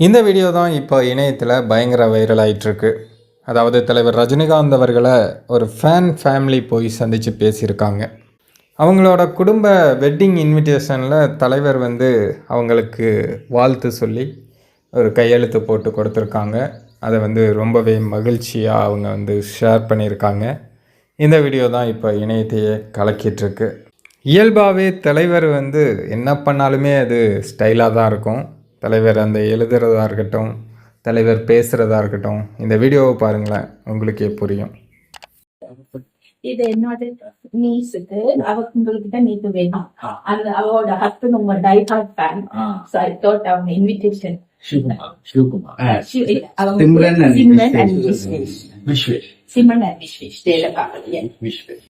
இந்த வீடியோ தான் இப்போ இணையத்தில் பயங்கர வைரல் ஆயிட்டிருக்கு. அதாவது தலைவர் ரஜினிகாந்த் அவர்களை ஒரு ஃபேன் ஃபேமிலி போய் சந்தித்து பேசியிருக்காங்க. அவங்களோட குடும்ப வெட்டிங் இன்விடேஷனில் தலைவர் வந்து அவங்களுக்கு வாழ்த்து சொல்லி ஒரு கையெழுத்து போட்டு கொடுத்துருக்காங்க. அதை வந்து ரொம்பவே மகிழ்ச்சியாக அவங்க வந்து ஷேர் பண்ணியிருக்காங்க. இந்த வீடியோ தான் இப்போ இணையத்தையே கலக்கிட்டுருக்கு. இயல்பாகவே தலைவர் வந்து என்ன பண்ணாலுமே அது ஸ்டைலாக தான் இருக்கும். தலைவர் அந்த எழுதுறதா இருக்கட்டும் தலைவர் பேசுகிறதா இருக்கட்டும் இந்த வீடியோவை பாருங்களேன் உங்களுக்கே புரியும். இது என்னோட நீஸுக்கு அவ உங்ககிட்ட நீட்டு வேணும். அந்த அவளோட ஹஸ்பண்ட் உங்க die hard fan so I thought அவங்க invitation Sivakumar Simran and Vishwesh. Simran and Vishwesh Dela பாக்கலையே விஸ்வேஷ்